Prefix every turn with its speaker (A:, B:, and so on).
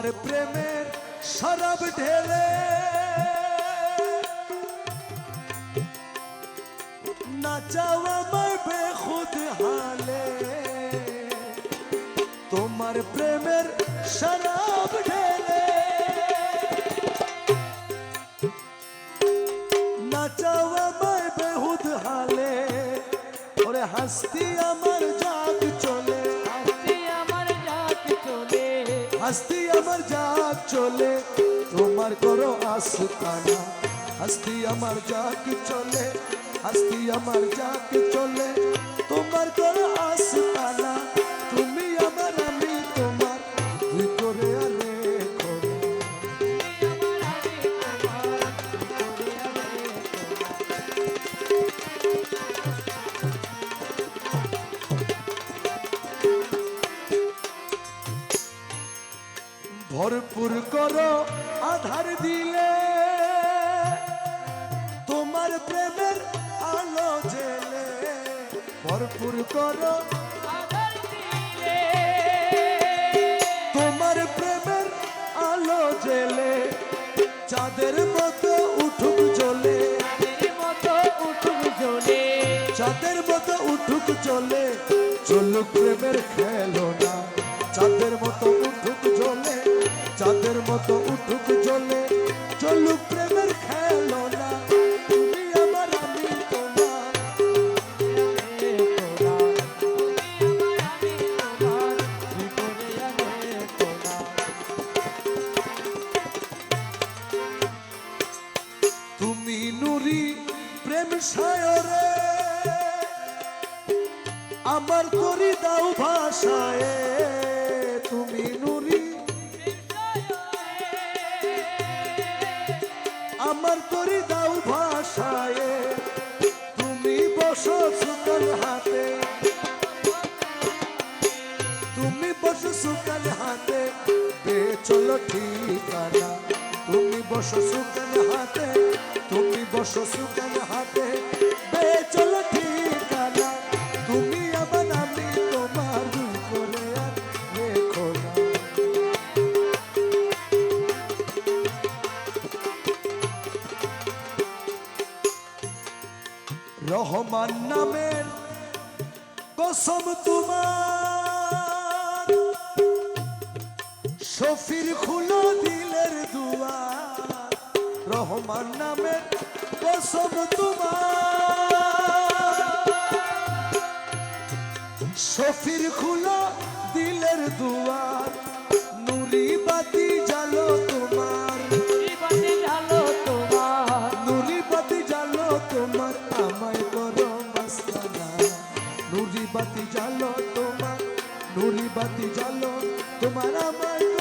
A: তোমার প্রেমের শরাব ঢেলে। নাচাও আমার বেখুদ হালে। তোমার প্রেমের শরাব ঢেলে। নাচাও আমার বেহুদ হালে। ওরে হাসতি আমার জাগ চলে।
B: হাসি আমার যাক চলে।
A: হাসতি আমার যা চলে, তোমার করো আস্তানা। হাসতি আমার যাক চলে হাসতি আমার যাক চলে, তোমার করো আস্তানা। ভরপুর করো আধার দিলে। তোমার প্রেমের আলো জেলে। ভরপুর করো
B: আধার দিলে।
A: তোমার প্রেমের আলো জেলে। চাঁদের মতো উঠুক জ্বলে
B: চাঁদের মতো উঠুক জ্বলে
A: চাঁদের মতো উঠুক চলে চলুক প্রেমের খেলনা। চাঁদের মতো মতো উঠুক জ্বলে চলুক প্রেমের খেলনা। তুমি আমার আমি তোমার।
B: তুমি
A: নুরি প্রেম সায়রে, আমার করি দাও ভাষায়। তুমি নুরি আমার তরি দাও ভাষায়, তুমি বসো সুকাল হাতে। তুমি বসো সুকাল হাতে পে চলো ঠিকানা। তুমি বসো সুকাল হাতে, তুমি বসো সুকাল হাতে। রহমান নামের কসম তোমার। শফির খুলো দিলের দুয়ার, রহমান নামের কসম তোমার। শফির খুলো দিলের দুয়ার আমায় করো মাস্তানা নুরি বাতি জালো তোমার নুরি বাতি জালো তোমার আমায়।